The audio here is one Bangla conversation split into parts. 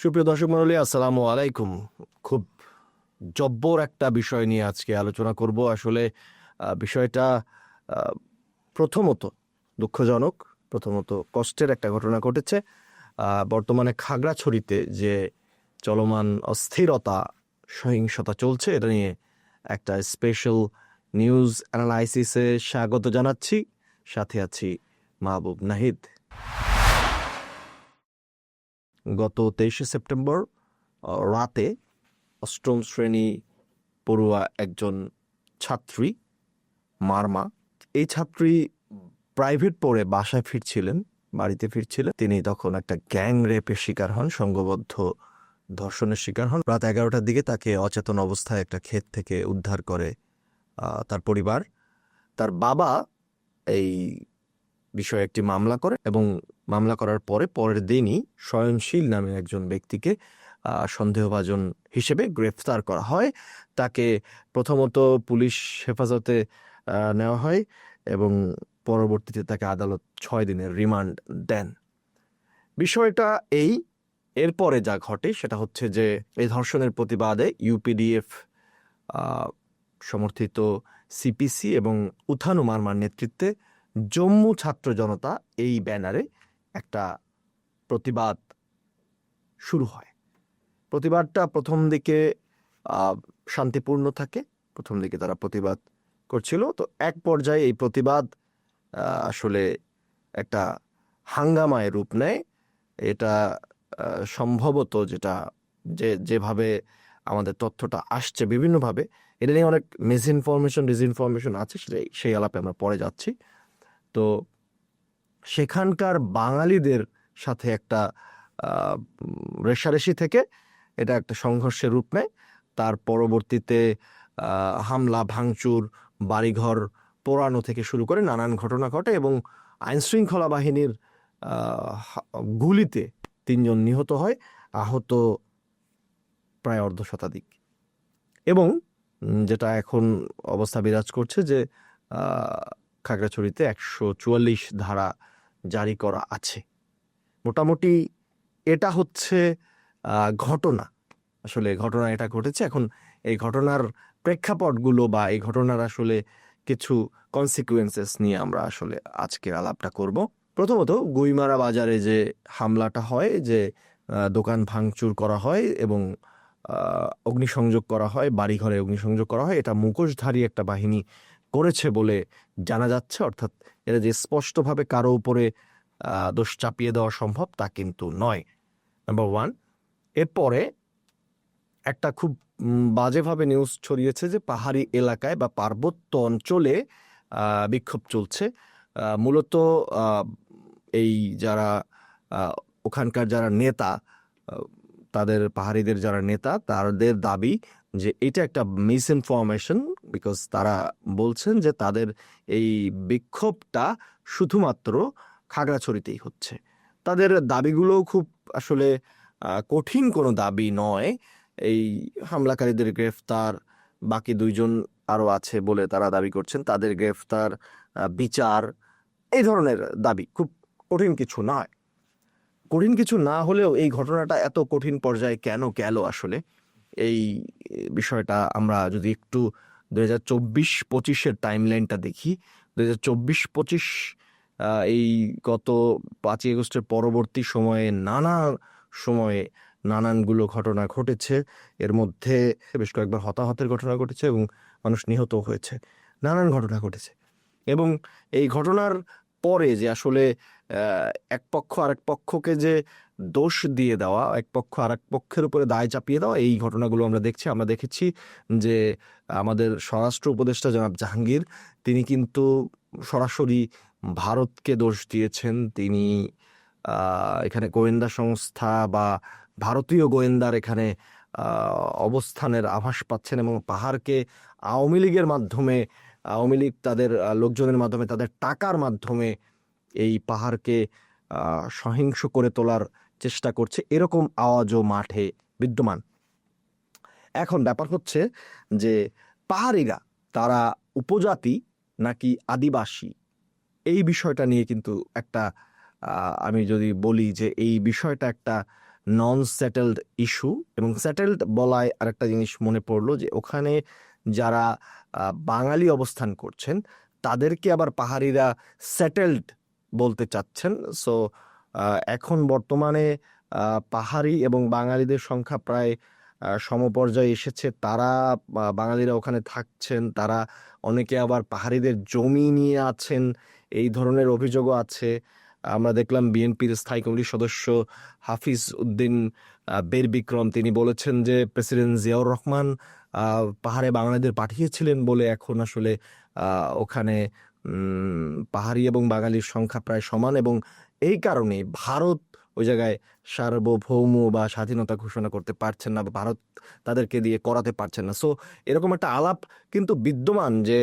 সুপ্রিয় দর্শক মন্ডলী আসসালামু আলাইকুম। খুব জব্বর একটা বিষয় নিয়ে আজকে আলোচনা করব। আসলে বিষয়টা প্রথমত দুঃখজনক, প্রথমত কষ্টের একটা ঘটনা ঘটেছে। বর্তমানে খাগড়াছড়িতে যে চলমান অস্থিরতা, সহিংসতা চলছে, এটা নিয়ে একটা স্পেশাল নিউজ অ্যানালাইসিসে স্বাগত জানাচ্ছি। সাথে আছি মাহবুব নাহিদ। গত তেইশে সেপ্টেম্বর রাতে অষ্টম শ্রেণি পড়ুয়া একজন ছাত্রী, মারমা, এই ছাত্রী প্রাইভেট পড়ে বাসায় ফিরছিলেন, বাড়িতে ফিরছিলেন। তিনি তখন একটা গ্যাং রেপের শিকার হন, সংঘবদ্ধ ধর্ষণের শিকার হন। রাত এগারোটার দিকে তাকে অচেতন অবস্থায় একটা ক্ষেত থেকে উদ্ধার করে তার পরিবার। তার বাবা এই বিষয়ে একটি মামলা করে এবং মামলা করার পরে পরের দিনই স্বয়নশীল নামে একজন ব্যক্তিকে সন্দেহভাজন হিসেবে গ্রেফতার করা হয়। তাকে প্রথমত পুলিশ হেফাজতে নেওয়া হয় এবং পরবর্তীতে তাকে আদালত ছয় দিনের রিমান্ড দেন। বিষয়টা এই। এরপরে যা ঘটে সেটা হচ্ছে যে এই ধর্ষণের প্রতিবাদে ইউপিডিএফ সমর্থিত সিপিসি এবং উথানু মারমার নেতৃত্বে জম্মু ছাত্র জনতা এই ব্যানারে একটা প্রতিবাদ শুরু হয়। প্রতিবাদটা প্রথম দিকে শান্তিপূর্ণ থাকে, প্রথম দিকে তারা প্রতিবাদ করছিল। তো এক পর্যায়ে এই প্রতিবাদ আসলে একটা হাঙ্গামায় রূপ নেয়। এটা সম্ভবত যেটা, যে, যেভাবে আমাদের তথ্যটা আসছে বিভিন্নভাবে, এটা নিয়ে অনেক মিস ইনফরমেশন ডিসইনফরমেশন আছে সেই আলাপে আমরা পরে যাচ্ছি। তো সেখানকার বাঙালিদের সাথে একটা রেষারেষি থেকে এটা একটা সংঘর্ষের রূপ নেয়। তার পরবর্তীতে হামলা, ভাঙচুর, বাড়িঘর পোড়ানো থেকে শুরু করে নানান ঘটনা ঘটে এবং আইনশৃঙ্খলা বাহিনীর গুলিতে তিনজন নিহত হয়, আহত প্রায় অর্ধ শতাধিক। এবং যেটা এখন অবস্থা বিরাজ করছে যে খাগড়াছড়িতে একশো চুয়াল্লিশ ধারা জারি করা আছে। মোটামুটি এটা হচ্ছে ঘটনা। আসলে ঘটনা এটা ঘটেছে। এখন এই ঘটনার প্রেক্ষাপটগুলো বা এই ঘটনার আসলে কিছু কনসিকুয়েন্সেস নিয়ে আমরা আসলে আজকের আলাপটা করব। প্রথমত গুইমারা বাজারে যে হামলাটা হয়, যে দোকান ভাঙচুর করা হয় এবং অগ্নিসংযোগ করা হয়, বাড়িঘরে অগ্নিসংযোগ করা হয়, এটা মুখোশধারী একটা বাহিনী করেছে বলে জানা যাচ্ছে, অর্থাৎ এটা যে স্পষ্টভাবে কারও উপরে দোষ চাপিয়ে দেওয়া সম্ভব তা কিন্তু নয়। নাম্বার ওয়ান এরপরে একটা খুব বাজেভাবে নিউজ ছড়িয়েছে যে পাহাড়ি এলাকায় বা পার্বত্য অঞ্চলে বিক্ষোভ চলছে। মূলত এই যারা ওখানকার যারা নেতা তাদের পাহাড়িদের যারা নেতা, তাদের দাবি যে এটা একটা মিস ইনফরমেশন বিকজ তারা বলছেন যে তাদের এই বিক্ষোভটা শুধুমাত্র খাগড়াছড়িতেই হচ্ছে। তাদের দাবিগুলো খুব আসলে কঠিন কোনো দাবি নয়। এই হামলাকারীদের গ্রেফতার, বাকি দুইজন আরও আছে বলে তারা দাবি করছেন। তাদের গ্রেফতার বিচার, এই ধরনের দাবি খুব কঠিন কিছু নয়। কঠিন কিছু না হলেও এই ঘটনাটা এত কঠিন পর্যায়ে কেন গেল আসলে? এই বিষয়টা আমরা যদি একটু দু হাজার চব্বিশ পঁচিশের টাইম লাইনটা দেখি। দু হাজার চব্বিশ পঁচিশ এই গত পাঁচই আগস্টের পরবর্তী সময়ে নানা সময়ে নানানগুলো ঘটনা ঘটেছে। এর মধ্যে বেশ কয়েকবার হতাহতের ঘটনা ঘটেছে এবং মানুষ নিহত হয়েছে। নানান ঘটনা ঘটেছে। এবং এই ঘটনার পরে যে আসলে এক পক্ষ আরেক পক্ষকে যে দোষ দিয়ে দেওয়া, এক পক্ষ আরেক পক্ষের উপরে দায় চাপিয়ে দেওয়া, এই ঘটনাগুলো আমরা দেখছি। আমরা দেখেছি যে আমাদের স্বরাষ্ট্র উপদেষ্টা জনাব জাহাঙ্গীর, তিনি কিন্তু সরাসরি ভারতকে দোষ দিয়েছেন। তিনি এখানে গোয়েন্দা সংস্থা বা ভারতীয় গোয়েন্দার এখানে অবস্থানের আভাস পাচ্ছেন এবং পাহাড়কে আওয়ামী লীগের মাধ্যমে আওয়ামী লীগ তাদের লোকজনের মাধ্যমে তাদের টাকার মাধ্যমে এই পাহাড়কে সহিংস করে তোলার চেষ্টা করছে। এরকম আওয়াজও মাঠে বিদ্যমান। এখন ব্যাপার হচ্ছে যে পাহাড়িরা তারা উপজাতি নাকি আদিবাসী? এই বিষয়টা নিয়ে কিন্তু একটা আমি যদি বলি যে এই বিষয়টা একটা নন সেটেলড ইস্যু এবং সেটেলড বলায় আরেকটা জিনিস মনে পড়ল যে ওখানে যারা বাঙালি অবস্থান করছেন, তাদেরকে আবার পাহাড়িরা সেটেলড বলতে চাচ্ছেন। সো এখন বর্তমানে পাহাড়ি এবং বাঙালিদের সংখ্যা প্রায় সমপর্যায়ে এসেছে। তারা বাঙালিরা ওখানে থাকছেন, তারা অনেকে আবার পাহাড়িদের জমি নিয়ে আছেন, এই ধরনের অভিযোগও আছে। আমরা দেখলাম বিএনপির স্থায়ী কমিটির সদস্য হাফিজ উদ্দিন বের বিক্রম তিনি বলেছেন যে, প্রেসিডেন্ট জিয়াউর রহমান পাহাড়ে বাঙালিদের পাঠিয়েছিলেন বলে এখন আসলে ওখানে পাহাড়ি এবং বাঙালির সংখ্যা প্রায় সমান এবং এই কারণে ভারত ওই জায়গায় সার্বভৌম বা স্বাধীনতা ঘোষণা করতে পারছেন না বা ভারত তাদেরকে দিয়ে করাতে পারছেন না। সো এরকম একটা আলাপ কিন্তু বিদ্যমান যে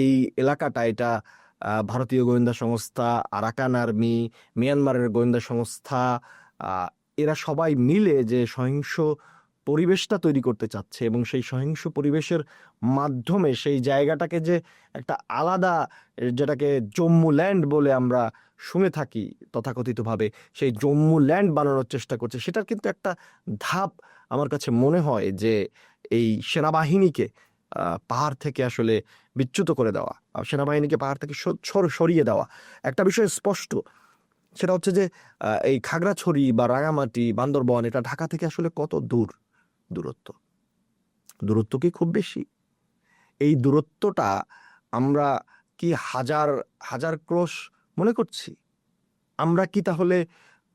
এই এলাকাটা, এটা ভারতীয় গোয়েন্দা সংস্থা, আরাকান আর্মি, মিয়ানমারের গোয়েন্দা সংস্থা এরা সবাই মিলে যে সহিংস পরিবেশটা তৈরি করতে চাচ্ছে এবং সেই সহিংস পরিবেশের মাধ্যমে সেই জায়গাটাকে যে একটা আলাদা, যেটাকে জম্মু ল্যান্ড বলে আমরা শুনে থাকি তথাকথিতভাবে, সেই জম্মু ল্যান্ড বানানোর চেষ্টা করছে, সেটার কিন্তু একটা ধাপ আমার কাছে মনে হয় যে এই সেনাবাহিনীকে পাহাড় থেকে আসলে বিচ্যুত করে দেওয়া সেনাবাহিনীকে পাহাড় থেকে সর- সর- সরিয়ে দেওয়া। একটা বিষয় স্পষ্ট, সেটা হচ্ছে যে এই খাগড়াছড়ি বা রাঙামাটি, বান্দরবন, এটা ঢাকা থেকে আসলে কত দূর? দূরত্ব। দূরত্ব কি খুব বেশি? এই দূরত্বটা আমরা কি হাজার হাজার ক্রোশ মনে করছি? আমরা কি তাহলে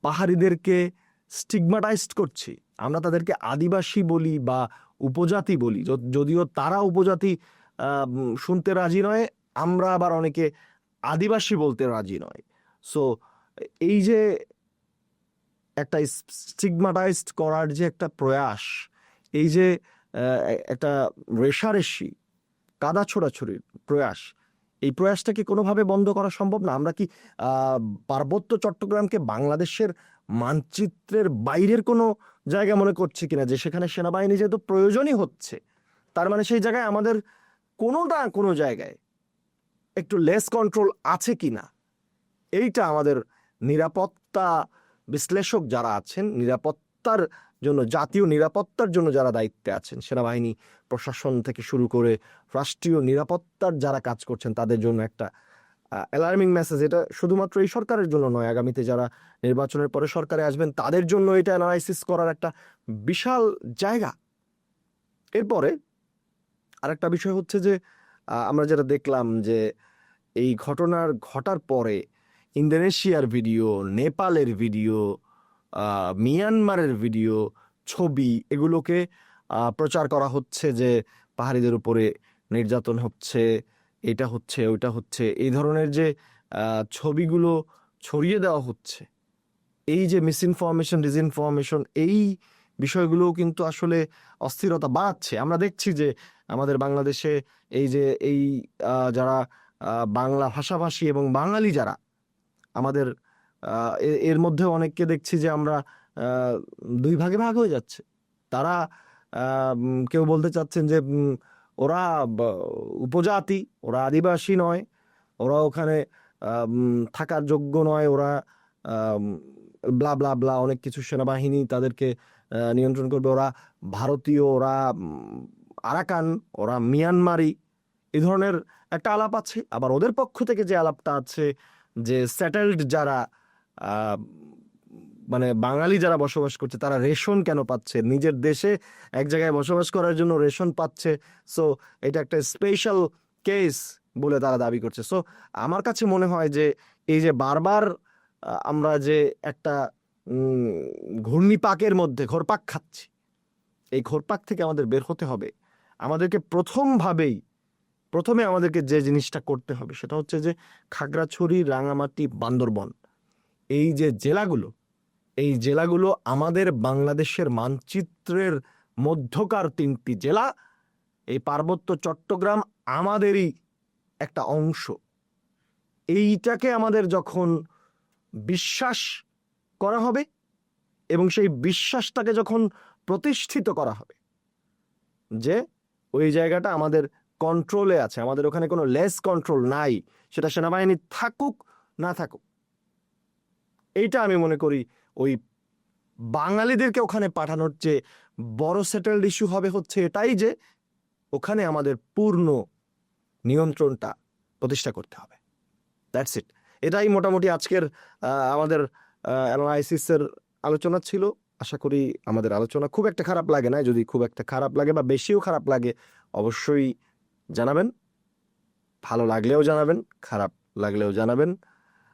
পাহাড়িদেরকে স্টিগমাটাইজড করছি? আমরা তাদেরকে আদিবাসী বলি বা উপজাতি বলি। যদিও তারা উপজাতি শুনতে রাজি নয়, আমরা আবার অনেকে আদিবাসী বলতে রাজি নয়। সো এই যে একটা স্টিগমাটাইজড করার যে একটা প্রয়াস এই যে একটা রেশারেশি, কাদা ছোড়াছড়ির প্রয়াস, এই প্রয়াসটা কি কোনোভাবে বন্ধ করা সম্ভব না? আমরা কি পার্বত্য চট্টগ্রামকে বাংলাদেশের মানচিত্রের বাইরের কোনো জায়গা মনে করছি কিনা যে সেখানে সেনাবাহিনী যেহেতু প্রয়োজনই হচ্ছে, তার মানে সেই জায়গায় আমাদের কোনো না কোনো জায়গায় একটু লেস কন্ট্রোল আছে কি না এইটা আমাদের নিরাপত্তা বিশ্লেষক যারা আছেন, নিরাপত্তার জন্য, জাতীয় নিরাপত্তার জন্য যারা দায়িত্বে আছেন, সেনাবাহিনী, প্রশাসন থেকে শুরু করে রাষ্ট্রীয় নিরাপত্তার যারা কাজ করছেন, তাদের জন্য একটা অ্যালার্মিং মেসেজ এটা শুধুমাত্র এই সরকারের জন্য নয়, আগামীতে যারা নির্বাচনের পরে সরকারে আসবেন, তাদের জন্য এটা অ্যানালাইসিস করার একটা বিশাল জায়গা। এরপরে আরেকটা বিষয় হচ্ছে যে আমরা যেটা দেখলাম যে, এই ঘটনার ঘটার পরে ইন্দোনেশিয়ার ভিডিও, নেপালের ভিডিও মিয়ানমারের ভিডিও, ছবি এগুলোকে প্রচার করা হচ্ছে যে পাহাড়িদের উপরে নির্যাতন হচ্ছে, এটা হচ্ছে, ওইটা হচ্ছে, এই ধরনের যে ছবিগুলো ছড়িয়ে দেওয়া হচ্ছে। এই যে মিসইনফরমেশন ডিসইনফরমেশন এই বিষয়গুলোও কিন্তু আসলে অস্থিরতা বাড়াচ্ছে। আমরা দেখছি যে আমাদের বাংলাদেশে এই যে, এই যারা বাংলা ভাষাভাষী এবং বাঙালি যারা, আমাদের এর মধ্যে অনেককে দেখছি যে আমরা দুই ভাগে ভাগ হয়ে যাচ্ছে। তারা কেউ বলতে চাচ্ছেন যে ওরা উপজাতি, ওরা আদিবাসী নয়, ওরা ওখানে থাকার যোগ্য নয়, ওরা ব্লা ব্লা ব্লা অনেক কিছু সেনাবাহিনী তাদেরকে নিয়ন্ত্রণ করবে। ওরা ভারতীয়, ওরা আরাকান, ওরা মিয়ানমারি এই ধরনের একটা আলাপ আছে। আবার ওদের পক্ষ থেকে যে আলাপটা আছে যে সেটেলড যারা মানে বাঙালি যারা বসবাস করছে, তারা রেশন কেন পাচ্ছে? নিজের দেশে এক জায়গায় বসবাস করার জন্য রেশন পাচ্ছে। সো এটা একটা স্পেশাল কেস বলে তারা দাবি করছে। সো আমার কাছে মনে হয় যে, এই যে বারবার আমরা যে একটা ঘূর্ণিপাকের মধ্যে ঘোরপাক খাচ্ছি, এই ঘোরপাক থেকে আমাদের বের হতে হবে। আমাদেরকে প্রথমভাবেই, প্রথমে আমাদেরকে যে জিনিসটা করতে হবে, সেটা হচ্ছে যে খাগড়াছড়ি, রাঙামাটি, বান্দরবন। এই যে জেলাগুলো, এই জেলাগুলো আমাদের বাংলাদেশের মানচিত্রের মধ্যকার তিনটি জেলা। এই পার্বত্য চট্টগ্রাম আমাদেরই একটা অংশ। এইটাকে আমাদের যখন বিশ্বাস করা হবে এবং সেই বিশ্বাসটাকে যখন প্রতিষ্ঠিত করা হবে যে ওই জায়গাটা আমাদের কন্ট্রোলে আছে, আমাদের ওখানে কোনো লেস কন্ট্রোল নাই, সেটা সেনাবাহিনী থাকুক, না থাকুক এইটা আমি মনে করি ওই বাঙালিদেরকে ওখানে পাঠানোর চেয়ে বড় সেটেলড ইস্যু হবে হচ্ছে এটাই যে ওখানে আমাদের পূর্ণ নিয়ন্ত্রণটা প্রতিষ্ঠা করতে হবে। দ্যাটস ইট এটাই মোটামুটি আজকের আমাদের অ্যানালাইসিসের আলোচনা ছিল। আশা করি আমাদের আলোচনা খুব একটা খারাপ লাগে না যদি খুব একটা খারাপ লাগে বা বেশিও খারাপ লাগে, অবশ্যই জানাবেন। ভালো লাগলেও জানাবেন, খারাপ লাগলেও জানাবেন।